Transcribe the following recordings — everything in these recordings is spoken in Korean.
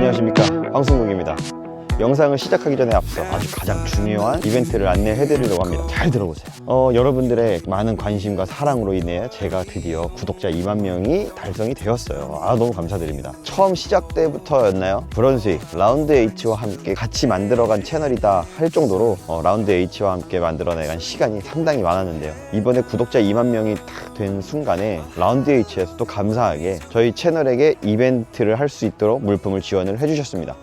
안녕하십니까? 황승국입니다 영상을 시작하기 전에 앞서 아주 가장 중요한 이벤트를 안내해 드리려고 합니다. 잘 들어보세요. 어, 여러분들의 많은 관심과 사랑으로 인해 제가 드디어 구독자 2만 명이 달성이 되었어요. 아 너무 감사드립니다. 처음 시작 때부터였나요? 브런스윅 라운드 H와 함께 같이 만들어간 채널이다 할 정도로 어, 라운드 H와 함께 만들어내간 시간이 상당히 많았는데요. 이번에 구독자 2만 명이 딱 된 순간에 라운드 H에서 또 감사하게 저희 채널에게 이벤트를 할 수 있도록 물품을 지원을 해주셨습니다.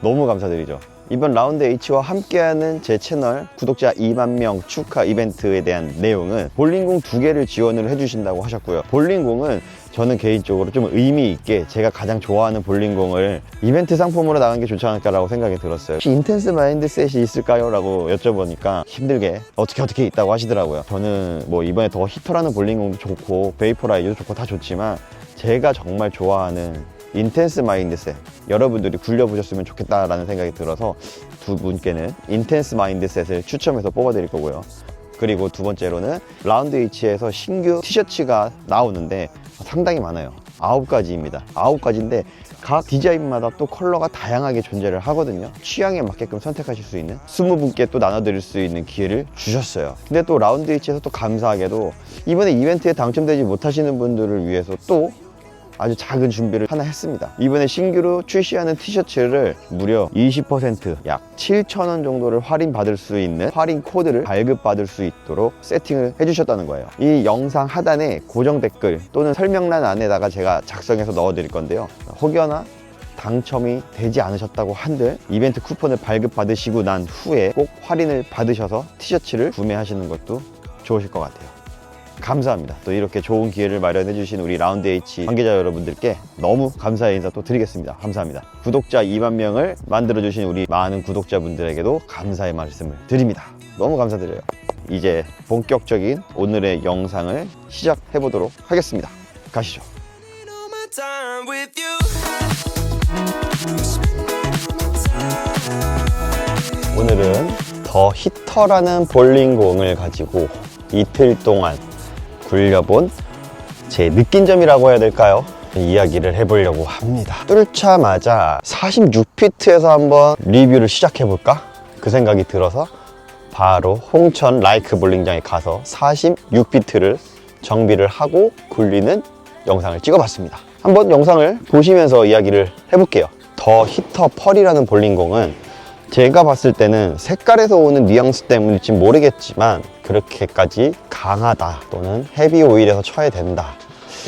너무 감사드리죠. 이번 라운드 H와 함께하는 제 채널 구독자 2만 명 축하 이벤트에 대한 내용은 볼링공 두 개를 지원을 해주신다고 하셨고요. 볼링공은 저는 개인적으로 좀 의미 있게 제가 가장 좋아하는 볼링공을 이벤트 상품으로 나간 게 좋지 않을까라고 생각이 들었어요. 혹시 인텐스 마인드셋이 있을까요? 라고 여쭤보니까 힘들게 어떻게 어떻게 있다고 하시더라고요. 저는 뭐 이번에 더 히터라는 볼링공도 좋고 베이퍼라이즈도 좋고 다 좋지만 제가 정말 좋아하는 인텐스 마인드셋 여러분들이 굴려보셨으면 좋겠다라는 생각이 들어서 두 분께는 인텐스 마인드셋을 추첨해서 뽑아드릴 거고요. 그리고 두 번째로는 라운드 H에서 신규 티셔츠가 나오는데 상당히 많아요. 아홉 가지입니다. 아홉 가지인데 각 디자인마다 또 컬러가 다양하게 존재를 하거든요. 취향에 맞게끔 선택하실 수 있는 스무 분께 또 나눠드릴 수 있는 기회를 주셨어요. 근데 또 라운드 H에서 또 감사하게도 이번에 이벤트에 당첨되지 못하시는 분들을 위해서 또 아주 작은 준비를 하나 했습니다. 이번에 신규로 출시하는 티셔츠를 무려 20%약 7,000원 정도를 할인 받을 수 있는 할인 코드를 발급받을 수 있도록 세팅을 해주셨다는 거예요. 이 영상 하단에 고정 댓글 또는 설명란 안에다가 제가 작성해서 넣어 드릴 건데요. 혹여나 당첨이 되지 않으셨다고 한들 이벤트 쿠폰을 발급받으시고 난 후에 꼭 할인을 받으셔서 티셔츠를 구매하시는 것도 좋으실 것 같아요. 감사합니다. 또 이렇게 좋은 기회를 마련해 주신 우리 라운드 H 관계자 여러분들께 너무 감사의 인사 또 드리겠습니다. 감사합니다. 구독자 2만 명을 만들어 주신 우리 많은 구독자분들에게도 감사의 말씀을 드립니다. 너무 감사드려요. 이제 본격적인 오늘의 영상을 시작해 보도록 하겠습니다. 가시죠. 오늘은 더 히터라는 볼링공을 가지고 이틀 동안 굴려본 제 느낀 점이라고 해야 될까요? 이야기를 해보려고 합니다. 뚫자마자 46피트에서 한번 리뷰를 시작해볼까? 그 생각이 들어서 바로 홍천 라이크 볼링장에 가서 46피트를 정비를 하고 굴리는 영상을 찍어봤습니다. 한번 영상을 보시면서 이야기를 해볼게요. 더 히터 펄이라는 볼링공은 제가 봤을 때는 색깔에서 오는 뉘앙스 때문일지 모르겠지만 그렇게까지 강하다 또는 헤비 오일에서 쳐야 된다.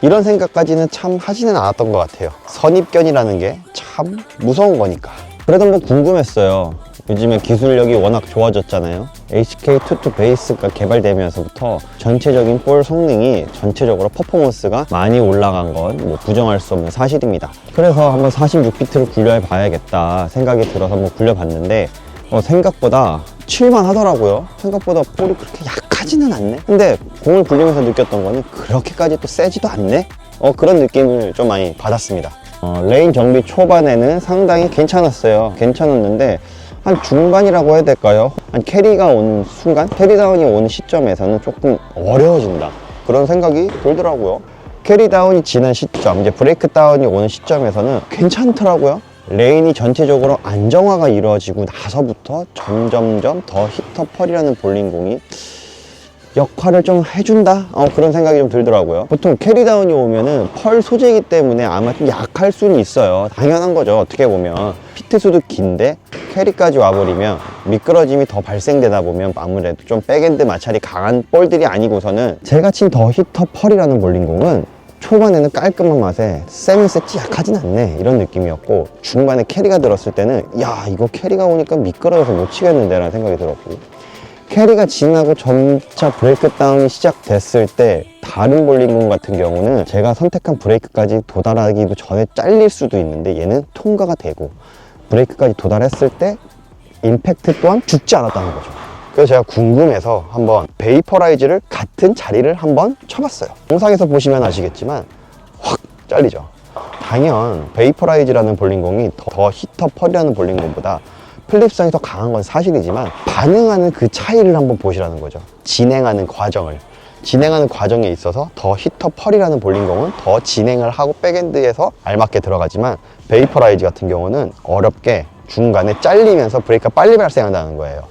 이런 생각까지는 참 하지는 않았던 것 같아요. 선입견이라는 게 참 무서운 거니까 그래도 한번 궁금했어요. 요즘에 기술력이 워낙 좋아졌잖아요. HK22 베이스가 개발되면서부터 전체적인 볼 성능이 전체적으로 퍼포먼스가 많이 올라간 건 뭐 부정할 수 없는 사실입니다. 그래서 한번 46비트를 굴려 봐야겠다 생각이 들어서 한번 굴려봤는데 어, 생각보다 칠만 하더라고요. 생각보다 볼이 그렇게 약하지는 않네? 근데 공을 굴리면서 느꼈던 거는 그렇게까지 또 세지도 않네? 어, 그런 느낌을 좀 많이 받았습니다 어, 레인 정비 초반에는 상당히 괜찮았어요 괜찮았는데 한 중반이라고 해야 될까요? 한 캐리가 온 순간, 캐리다운이 오는 시점에서는 조금 어려워진다. 그런 생각이 들더라고요. 캐리다운이 지난 시점, 이제 브레이크다운이 오는 시점에서는 괜찮더라고요. 레인이 전체적으로 안정화가 이루어지고 나서부터 점점점 더 히터펄이라는 볼링공이 역할을 좀 해준다? 어, 그런 생각이 좀 들더라고요. 보통 캐리다운이 오면은 펄 소재이기 때문에 아마 좀 약할 수는 있어요. 당연한 거죠. 어떻게 보면. 피트수도 긴데 캐리까지 와버리면 미끄러짐이 더 발생되다 보면 아무래도 좀 백엔드 마찰이 강한 볼들이 아니고서는 제가 친 더 히터 펄이라는 볼링공은 초반에는 깔끔한 맛에 세면 셌지 약하진 않네 이런 느낌이었고 중반에 캐리가 들었을 때는 야 이거 캐리가 오니까 미끄러워서 못 치겠는데 라는 생각이 들었고 캐리가 지나고 점차 브레이크 다운이 시작됐을 때 다른 볼링공 같은 경우는 제가 선택한 브레이크까지 도달하기도 전에 잘릴 수도 있는데 얘는 통과가 되고 브레이크까지 도달했을 때 임팩트 또한 죽지 않았다는 거죠. 그래서 제가 궁금해서 한번 베이퍼라이즈를 같은 자리를 한번 쳐봤어요. 영상에서 보시면 아시겠지만 확 잘리죠. 당연 베이퍼라이즈라는 볼링공이 더, 더 히터 펄이라는 볼링공보다 플립성이 더 강한 건 사실이지만 반응하는 그 차이를 한번 보시라는 거죠 진행하는 과정을 진행하는 과정에 있어서 더 히터 펄이라는 볼링공은 더 진행을 하고 백엔드에서 알맞게 들어가지만 베이퍼라이즈 같은 경우는 어렵게 중간에 잘리면서 브레이크가 빨리 발생한다는 거예요.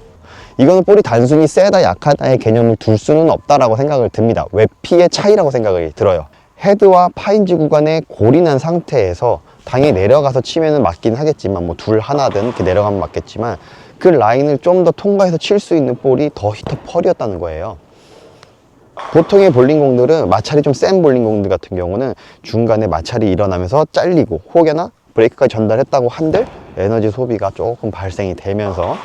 이거는 볼이 단순히 세다 약하다의 개념을 둘 수는 없다라고 생각을 듭니다. 외피의 차이라고 생각이 들어요. 헤드와 파인지 구간에 골인한 상태에서 당연히 내려가서 치면은 맞긴 하겠지만 뭐 둘 하나든 이렇게 내려가면 맞겠지만 그 라인을 좀 더 통과해서 칠 수 있는 볼이 더 히터 펄이었다는 거예요. 보통의 볼링 공들은 마찰이 좀 센 볼링 공들 같은 경우는 중간에 마찰이 일어나면서 잘리고 혹여나 브레이크까지 전달했다고 한들 에너지 소비가 조금 발생이 되면서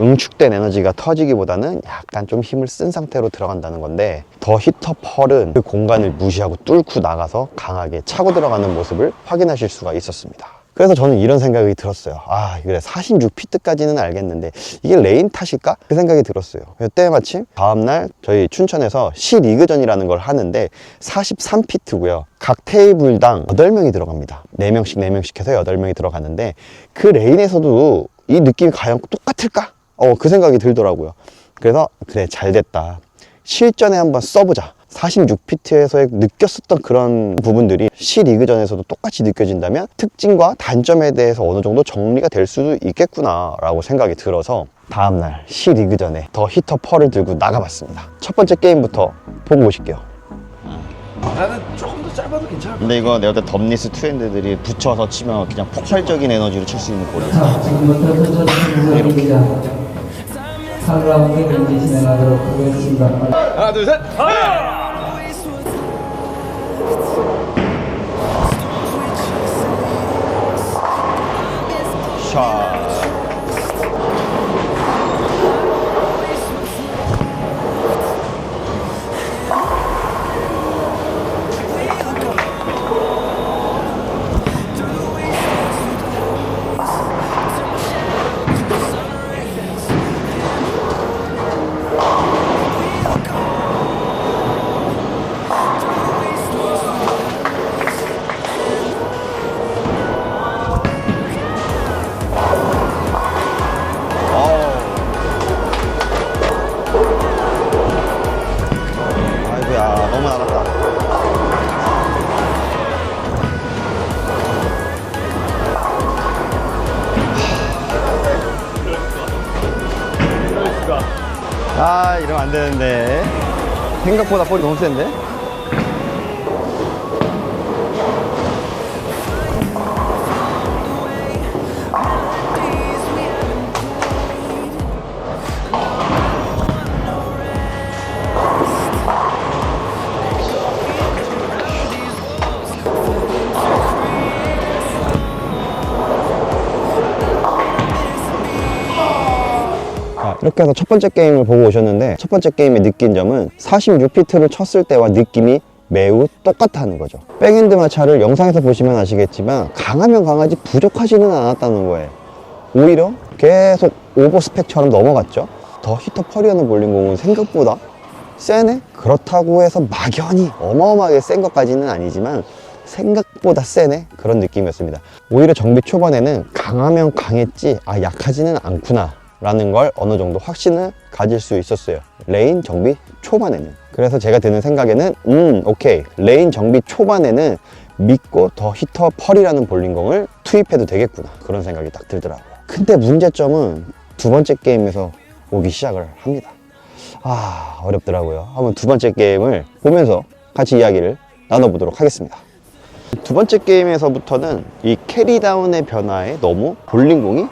응축된 에너지가 터지기보다는 약간 좀 힘을 쓴 상태로 들어간다는 건데 더 히터 펄은 그 공간을 무시하고 뚫고 나가서 강하게 차고 들어가는 모습을 확인하실 수가 있었습니다. 그래서 저는 이런 생각이 들었어요. 아, 그래 46피트까지는 알겠는데 이게 레인 탓일까? 그 생각이 들었어요. 그때 마침 다음날 저희 춘천에서 시리그전이라는 걸 하는데 43피트고요. 각 테이블당 8명이 들어갑니다. 4명씩 4명씩 해서 8명이 들어가는데 그 레인에서도 이 느낌이 과연 똑같을까? 어, 그 생각이 들더라고요. 그래서 그래 잘 됐다. 실전에 한번 써보자. 46피트에서 느꼈었던 그런 부분들이 시리그전에서도 똑같이 느껴진다면 특징과 단점에 대해서 어느 정도 정리가 될 수도 있겠구나 라고 생각이 들어서 다음날 시리그전에 더 히터 펄을 들고 나가봤습니다. 첫 번째 게임부터 보고 오실게요. 나는 조금 더 짧아도 괜찮을 것 근데 이거 내가 볼때 덤니스 투핸드들이 붙여서 치면 그냥 폭발적인 에너지로 칠 수 있는. 자, 지금 3라운드 경기 진행하도록 하겠습니다. 하나, 둘, 셋. 생각보다 볼이 너무 센데 이렇게 해서 첫 번째 게임을 보고 오셨는데 첫 번째 게임에 느낀 점은 46피트를 쳤을 때와 느낌이 매우 똑같다는 거죠 백핸드 마찰을 영상에서 보시면 아시겠지만 강하면 강하지 부족하지는 않았다는 거예요 오히려 계속 오버스펙처럼 넘어갔죠 더 히터 펄이하는 볼링공은 생각보다 세네? 그렇다고 해서 막연히 어마어마하게 센 것까지는 아니지만 생각보다 세네? 그런 느낌이었습니다. 오히려 정비 초반에는 강하면 강했지, 아, 약하지는 않구나. 라는 걸 어느 정도 확신을 가질 수 있었어요. 레인 정비 초반에는. 그래서 제가 드는 생각에는, 음, 오케이. 레인 정비 초반에는 믿고 더 히터 펄이라는 볼링공을 투입해도 되겠구나. 그런 생각이 딱 들더라고요. 근데 문제점은 두 번째 게임에서 오기 시작을 합니다. 아 어렵더라고요 한번 두 번째 게임을 보면서 같이 이야기를 나눠보도록 하겠습니다 두 번째 게임에서부터는 이 캐리다운의 변화에 너무 볼링공이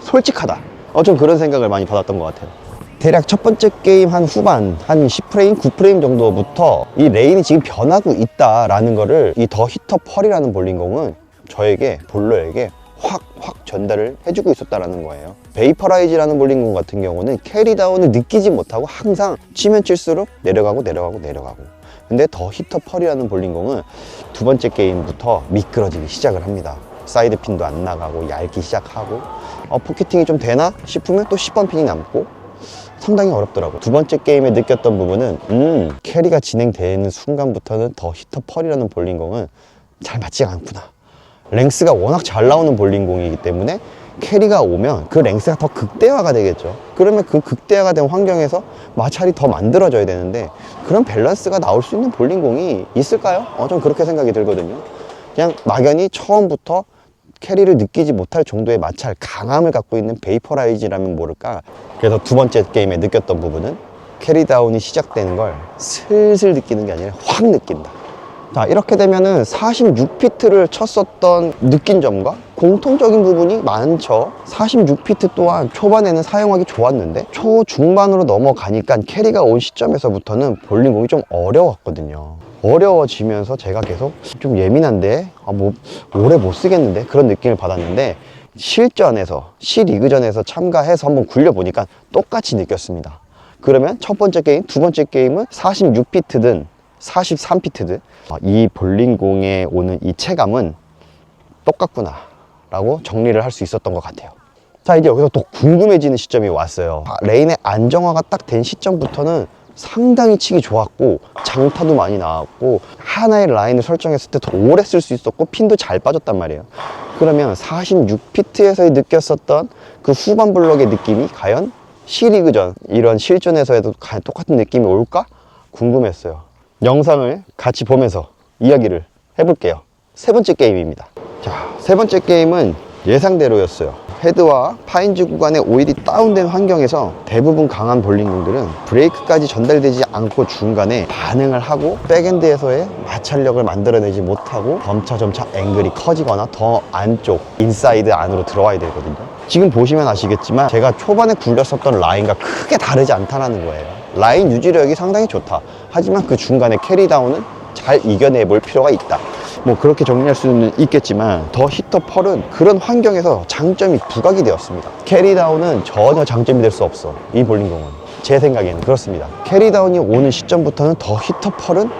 솔직하다 어, 좀 그런 생각을 많이 받았던 것 같아요 대략 첫 번째 게임 한 후반 한 10프레임, 9프레임 정도부터 이 레인이 지금 변하고 있다라는 거를 이 더 히터 펄이라는 볼링공은 저에게 볼러에게 확, 확 전달을 해주고 있었다라는 거예요. 베이퍼라이즈라는 볼링공 같은 경우는 캐리다운을 느끼지 못하고 항상 치면 칠수록 내려가고 내려가고 내려가고. 근데 더 히터 펄이라는 볼링공은 두 번째 게임부터 미끄러지기 시작을 합니다. 사이드 핀도 안 나가고 얇기 시작하고 어, 포켓팅이 좀 되나 싶으면 또 10번 핀이 남고 상당히 어렵더라고요. 두 번째 게임에 느꼈던 부분은 음, 캐리가 진행되는 순간부터는 더 히터 펄이라는 볼링공은 잘 맞지가 않구나. 랭스가 워낙 잘 나오는 볼링공이기 때문에 캐리가 오면 그 랭스가 더 극대화가 되겠죠. 그러면 그 극대화가 된 환경에서 마찰이 더 만들어져야 되는데 그런 밸런스가 나올 수 있는 볼링공이 있을까요? 어, 좀 그렇게 생각이 들거든요. 그냥 막연히 처음부터 캐리를 느끼지 못할 정도의 마찰, 강함을 갖고 있는 베이퍼라이즈라면 모를까. 그래서 두 번째 게임에 느꼈던 부분은 캐리 다운이 시작되는 걸 슬슬 느끼는 게 아니라 확 느낀다. 자, 이렇게 되면은 46피트를 쳤었던 느낀 점과 공통적인 부분이 많죠. 46피트 또한 초반에는 사용하기 좋았는데 초중반으로 넘어가니까 캐리가 온 시점에서부터는 볼링공이 좀 어려웠거든요. 어려워지면서 제가 계속 좀 예민한데 아, 뭐 오래 못 쓰겠는데 그런 느낌을 받았는데 실전에서 시리그전에서 참가해서 한번 굴려보니까 똑같이 느꼈습니다. 그러면 첫 번째 게임, 두 번째 게임은 46피트든 43피트든 아, 이 볼링공에 오는 이 체감은 똑같구나 라고 정리를 할 수 있었던 것 같아요 자 이제 여기서 또 궁금해지는 시점이 왔어요 아, 레인의 안정화가 딱 된 시점부터는 상당히 치기 좋았고 장타도 많이 나왔고 하나의 라인을 설정했을 때 더 오래 쓸 수 있었고 핀도 잘 빠졌단 말이에요. 그러면 46피트에서 느꼈었던 그 후반 블럭의 느낌이 과연 시리그전 이런 실전에서에도 똑같은 느낌이 올까? 궁금했어요. 영상을 같이 보면서 이야기를 해볼게요. 세 번째 게임입니다. 자, 세 번째 게임은 예상대로였어요. 헤드와 파인즈 구간의 오일이 다운된 환경에서 대부분 강한 볼링공들은 브레이크까지 전달되지 않고 중간에 반응을 하고 백엔드에서의 마찰력을 만들어내지 못하고 점차 점차 앵글이 커지거나 더 안쪽, 인사이드 안으로 들어와야 되거든요. 지금 보시면 아시겠지만 제가 초반에 굴렸었던 라인과 크게 다르지 않다는 거예요. 라인 유지력이 상당히 좋다. 하지만 그 중간에 캐리다운은 잘 이겨내 볼 필요가 있다. 뭐 그렇게 정리할 수는 있겠지만 더 히터 펄은 그런 환경에서 장점이 부각이 되었습니다. 캐리다운은 전혀 장점이 될 수 없어. 이 볼링공은. 제 생각에는 그렇습니다. 캐리다운이 오는 시점부터는 더 히터 펄은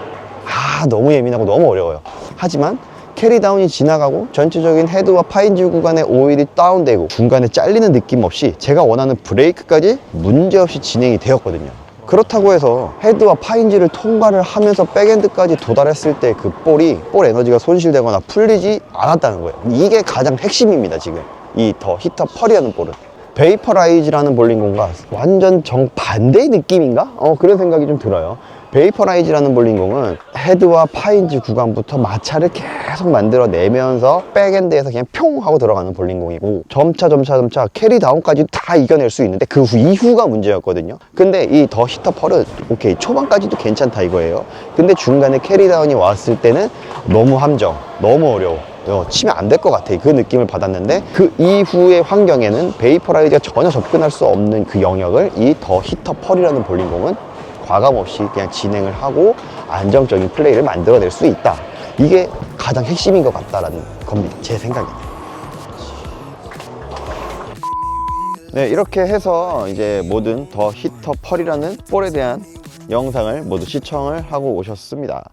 아 너무 예민하고 너무 어려워요. 하지만 캐리다운이 지나가고 전체적인 헤드와 파인즈 구간의 오일이 다운되고 중간에 잘리는 느낌 없이 제가 원하는 브레이크까지 문제없이 진행이 되었거든요. 그렇다고 해서 헤드와 파인지를 통과를 하면서 백엔드까지 도달했을 때 그 볼이 볼 에너지가 손실되거나 풀리지 않았다는 거예요. 이게 가장 핵심입니다, 지금. 이 더 히터 펄이라는 볼은. 베이퍼라이즈라는 볼링공과 완전 정반대의 느낌인가? 어, 그런 생각이 좀 들어요. 베이퍼라이즈라는 볼링공은 헤드와 파인지 구간부터 마찰을 계속 만들어내면서 백엔드에서 그냥 평 하고 들어가는 볼링공이고 점차 점차 점차 캐리 다운까지 다 이겨낼 수 있는데 그후 이후가 문제였거든요. 근데 이 더 히터 펄은 오케이 초반까지도 괜찮다 이거예요. 근데 중간에 캐리 다운이 왔을 때는 너무 함정, 너무 어려워. 어, 치면 안 될 것 같아. 그 느낌을 받았는데 그 이후의 환경에는 베이퍼라이즈가 전혀 접근할 수 없는 그 영역을 이 더 히터 펄이라는 볼링공은 과감 없이 그냥 진행을 하고 안정적인 플레이를 만들어낼 수 있다. 이게 가장 핵심인 것 같다라는 겁니다. 제 생각입니다. 네, 이렇게 해서 이제 모든 더 히터 펄이라는 볼에 대한 영상을 모두 시청을 하고 오셨습니다.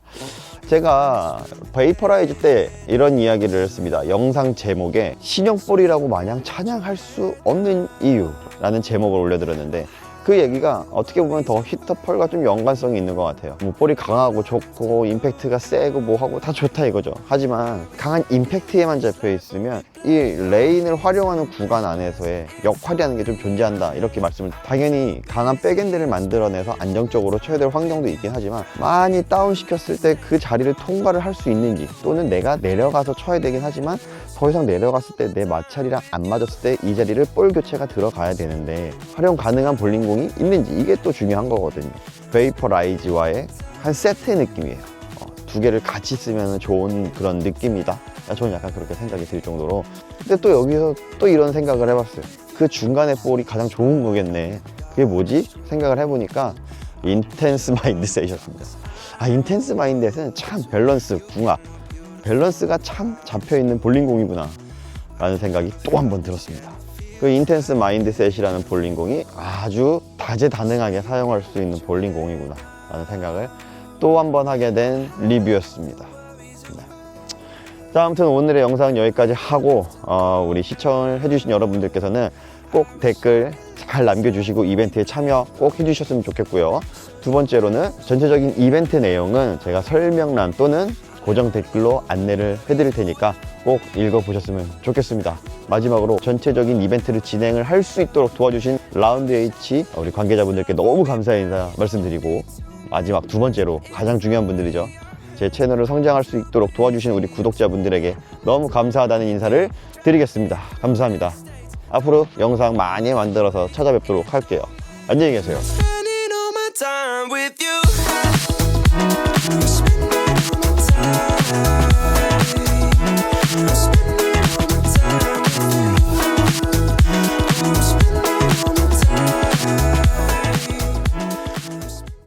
제가 베이퍼라이즈 때 이런 이야기를 했습니다. 영상 제목에 신형볼이라고 마냥 찬양할 수 없는 이유라는 제목을 올려드렸는데 그 얘기가 어떻게 보면 더 히터 펄과 좀 연관성이 있는 것 같아요. 뭐 볼이 강하고 좋고 임팩트가 세고 뭐하고 다 좋다 이거죠. 하지만 강한 임팩트에만 잡혀 있으면 이 레인을 활용하는 구간 안에서의 역할이라는 게 좀 존재한다 이렇게 말씀을 당연히 강한 백엔드를 만들어내서 안정적으로 쳐야 될 환경도 있긴 하지만 많이 다운 시켰을 때 그 자리를 통과를 할 수 있는지 또는 내가 내려가서 쳐야 되긴 하지만 더 이상 내려갔을 때 내 마찰이랑 안 맞았을 때 이 자리를 볼 교체가 들어가야 되는데 활용 가능한 볼링공이 있는지 이게 또 중요한 거거든요. 베이퍼 라이즈와의 한 세트의 느낌이에요. 어, 두 개를 같이 쓰면 좋은 그런 느낌이다. 야, 저는 약간 그렇게 생각이 들 정도로. 근데 또 여기서 또 이런 생각을 해봤어요. 그 중간에 볼이 가장 좋은 거겠네. 그게 뭐지? 생각을 해보니까 인텐스 마인드셋이었습니다. 아, 인텐스 마인드셋은 참 밸런스, 궁합. 밸런스가 참 잡혀있는 볼링공이구나. 라는 생각이 또 한 번 들었습니다. 그 인텐스 마인드셋이라는 볼링공이 아주 다재다능하게 사용할 수 있는 볼링공이구나. 라는 생각을 또 한 번 하게 된 리뷰였습니다. 네. 자, 아무튼 오늘의 영상은 여기까지 하고, 어, 우리 시청을 해주신 여러분들께서는 꼭 댓글 잘 남겨주시고 이벤트에 참여 꼭 해주셨으면 좋겠고요. 두 번째로는 전체적인 이벤트 내용은 제가 설명란 또는 고정 댓글로 안내를 해드릴 테니까 꼭 읽어보셨으면 좋겠습니다. 마지막으로 전체적인 이벤트를 진행을 할 수 있도록 도와주신 라운드 H 우리 관계자분들께 너무 감사의 인사 말씀드리고 마지막 두 번째로 가장 중요한 분들이죠. 제 채널을 성장할 수 있도록 도와주신 우리 구독자분들에게 너무 감사하다는 인사를 드리겠습니다. 감사합니다. 앞으로 영상 많이 만들어서 찾아뵙도록 할게요. 안녕히 계세요.